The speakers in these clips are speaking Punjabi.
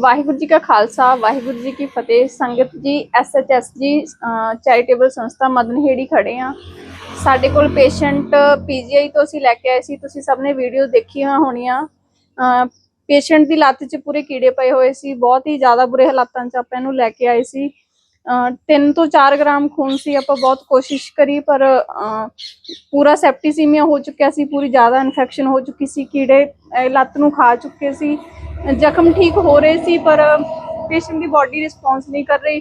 ਵਾਹਿਗੁਰੂ ਜੀ ਕਾ ਖਾਲਸਾ ਵਾਹਿਗੁਰੂ ਜੀ ਕੀ ਫਤਿਹ। ਸੰਗਤ ਜੀ ਐਸਐਚਐਸ ਜੀ ਚੈਰੀਟੇਬਲ ਸੰਸਥਾ ਮਦਨਹੇੜੀ ਖੜੇ ਆ। ਸਾਡੇ ਕੋਲ ਪੇਸ਼ੈਂਟ ਪੀਜੀਆਈ ਤੋਂ ਅਸੀਂ ਲੈ ਕੇ ਆਏ ਸੀ। ਤੁਸੀਂ ਸਭ ਨੇ ਵੀਡੀਓ ਦੇਖੀਆਂ ਹੋਣੀਆਂ। ਪੇਸ਼ੈਂਟ ਦੀ ਲੱਤ 'ਚ ਪੂਰੇ ਕੀੜੇ ਪਏ ਹੋਏ ਸੀ। ਬਹੁਤ ਹੀ ਜ਼ਿਆਦਾ ਬੁਰੇ ਹਾਲਾਤਾਂ 'ਚ ਆਪਾਂ ਇਹਨੂੰ ਲੈ ਕੇ ਆਏ ਸੀ। 3 ਤੋਂ 4 ਗ੍ਰਾਮ ਖੂਨ ਸੀ। ਆਪਾਂ ਬਹੁਤ ਕੋਸ਼ਿਸ਼ ਕਰੀ ਪਰ ਅਹ, ਪੂਰਾ ਸੈਪਟੀਸੀਮੀਆ ਹੋ ਚੁੱਕਿਆ ਸੀ। ਪੂਰੀ ਜ਼ਿਆਦਾ ਇਨਫੈਕਸ਼ਨ ਹੋ ਚੁੱਕੀ ਸੀ। ਕੀੜੇ ਲੱਤ ਨੂੰ ਖਾ ਚੁੱਕੇ ਸੀ। ਜ਼ਖਮ ਠੀਕ ਹੋ ਰਹੇ ਸੀ, ਪਰ ਪੇਸ਼ੈਂਟ ਦੀ ਬਾਡੀ ਰਿਸਪੌਂਸ ਨਹੀਂ ਕਰ ਰਹੀ।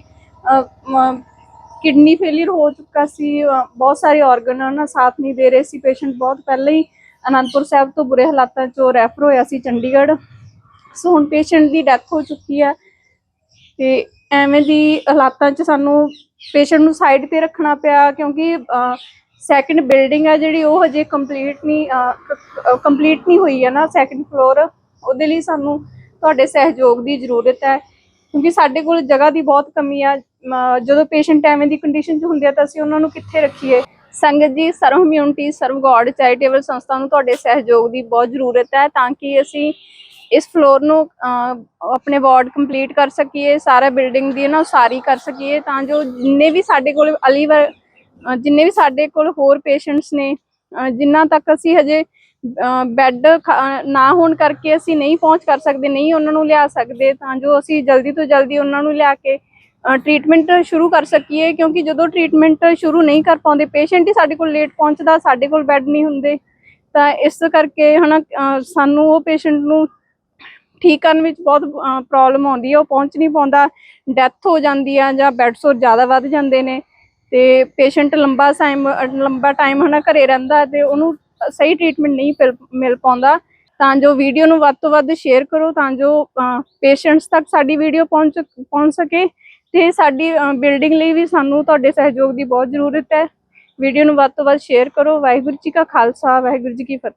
ਕਿਡਨੀ ਫੇਲਿਅਰ ਹੋ ਚੁੱਕਾ ਸੀ। ਬਹੁਤ ਸਾਰੇ ਆਰਗਨ ਉਹਨਾਂ ਸਾਥ ਨਹੀਂ ਦੇ ਰਹੇ ਸੀ ਪੇਸ਼ੈਂਟ। ਬਹੁਤ ਪਹਿਲਾਂ ਹੀ ਅਨੰਦਪੁਰ ਸਾਹਿਬ ਤੋਂ ਬੁਰੇ ਹਾਲਾਤਾਂ 'ਚੋਂ ਰੈਫਰ ਹੋਇਆ ਸੀ ਚੰਡੀਗੜ੍ਹ। ਸੋ ਹੁਣ ਪੇਸ਼ੈਂਟ ਦੀ ਡੈਥ ਹੋ ਚੁੱਕੀ ਹੈ। ਤੇ ਐਵੇਂ ਦੀ ਹਾਲਾਤਾਂ 'ਚ ਸਾਨੂੰ ਪੇਸ਼ੈਂਟ ਨੂੰ ਸਾਈਡ ਤੇ ਰੱਖਣਾ ਪਿਆ, ਕਿਉਂਕਿ ਸੈਕੰਡ ਬਿਲਡਿੰਗ ਹੈ ਜਿਹੜੀ, ਉਹ ਹਜੇ ਕੰਪਲੀਟ ਨਹੀਂ ਕੰਪਲੀਟ ਨਹੀਂ ਹੋਈ ਹੈ ਨਾ ਸੈਕੰਡ ਫਲੋਰ ਉਹਦੇ ਲਈ ਸਾਨੂੰ ਤੁਹਾਡੇ ਸਹਿਯੋਗ ਦੀ ਜ਼ਰੂਰਤ ਹੈ, ਕਿਉਂਕਿ ਸਾਡੇ ਕੋਲ ਜਗ੍ਹਾ ਦੀ ਬਹੁਤ ਕਮੀ ਆ। ਜਦੋਂ ਪੇਸ਼ੈਂਟ ਐਵੇਂ ਦੀ ਕੰਡੀਸ਼ਨ 'ਚ ਹੁੰਦੇ ਆ ਤਾਂ ਅਸੀਂ ਉਹਨਾਂ ਨੂੰ ਕਿੱਥੇ ਰੱਖੀਏ? ਸੰਗਤ ਜੀ, serve humanity serve god charitable ਸੰਸਥਾ ਨੂੰ ਤੁਹਾਡੇ ਸਹਿਯੋਗ ਦੀ ਬਹੁਤ ਜ਼ਰੂਰਤ ਹੈ ਤਾਂ ਕਿ ਅਸੀਂ ਇਸ ਫਲੋਰ ਨੂੰ ਆਪਣੇ ਵਾਰਡ ਕੰਪਲੀਟ ਕਰ ਸਕੀਏ, ਸਾਰਾ ਬਿਲਡਿੰਗ ਦੀ ਨਾ ਉਸਾਰੀ ਕਰ ਸਕੀਏ ਤਾਂ ਜੋ ਜਿੰਨੇ ਵੀ ਸਾਡੇ ਕੋਲ ਅਲੀਵਰ ਜਿੰਨੇ ਵੀ ਸਾਡੇ ਕੋਲ ਹੋਰ ਪੇਸ਼ੈਂਟਸ ਨੇ ਜਿਨ੍ਹਾਂ ਤੱਕ ਅਸੀਂ ਹਜੇ ਬੈੱਡ ਨਾ ਹੋਣ ਕਰਕੇ ਅਸੀਂ ਨਹੀਂ ਪਹੁੰਚ ਕਰ ਸਕਦੇ ਨਹੀਂ ਉਹਨਾਂ ਨੂੰ ਲਿਆ ਸਕਦੇ ਤਾਂ ਜੋ ਅਸੀਂ ਜਲਦੀ ਤੋਂ ਜਲਦੀ ਉਹਨਾਂ ਨੂੰ ਲਿਆ ਕੇ ਟ੍ਰੀਟਮੈਂਟ ਸ਼ੁਰੂ ਕਰ ਸਕੀਏ ਕਿਉਂਕਿ ਜਦੋਂ ਟ੍ਰੀਟਮੈਂਟ ਸ਼ੁਰੂ ਨਹੀਂ ਕਰ ਪਾਉਂਦੇ ਪੇਸ਼ੈਂਟ ਹੀ ਸਾਡੇ ਕੋਲ ਲੇਟ ਪਹੁੰਚਦਾ ਸਾਡੇ ਕੋਲ ਬੈੱਡ ਨਹੀਂ ਹੁੰਦੇ ਤਾਂ ਇਸ ਕਰਕੇ ਹਨਾ ਅਹ, ਸਾਨੂੰ ਉਹ ਪੇਸ਼ੈਂਟ ਨੂੰ ਠੀਕ ਕਰਨ ਵਿੱਚ ਬਹੁਤ ਪ੍ਰੋਬਲਮ ਆਉਂਦੀ ਹੈ ਉਹ ਪਹੁੰਚ ਨਹੀਂ ਪਾਉਂਦਾ ਡੈਥ ਹੋ ਜਾਂਦੀ ਆ ਜਾਂ ਬੈੱਡ ਸੋਰ ਜ਼ਿਆਦਾ ਵੱਧ ਜਾਂਦੇ ਨੇ ਤੇ ਪੇਸ਼ੈਂਟ ਲੰਬਾ ਟਾਈਮ ਲੰਬਾ ਟਾਈਮ ਹਨਾ ਘਰੇ ਰਹਿੰਦਾ ਤੇ ਉਹਨੂੰ ਸਹੀ ਟ੍ਰੀਟਮੈਂਟ ਨਹੀਂ ਮਿਲ- ਮਿਲ ਪਾਉਂਦਾ। ਤਾਂ ਜੋ ਵੀਡੀਓ ਨੂੰ ਵੱਧ ਤੋਂ ਵੱਧ ਸ਼ੇਅਰ ਕਰੋ, ਤਾਂ ਜੋ ਪੇਸ਼ੈਂਟਸ ਤੱਕ ਸਾਡੀ ਵੀਡੀਓ ਪਹੁੰਚ ਪਹੁੰਚ ਸਕੇ। ਤੇ ਸਾਡੀ ਬਿਲਡਿੰਗ ਲਈ ਵੀ ਸਾਨੂੰ ਤੁਹਾਡੇ ਸਹਿਯੋਗ ਦੀ ਬਹੁਤ ਜ਼ਰੂਰਤ ਹੈ। ਵੀਡੀਓ ਨੂੰ ਵੱਧ ਤੋਂ ਵੱਧ ਸ਼ੇਅਰ ਕਰੋ। ਵਾਹਿਗੁਰੂ ਜੀ ਕਾ ਖਾਲਸਾ, ਵਾਹਿਗੁਰੂ ਜੀ ਕੀ ਫਤਿਹ।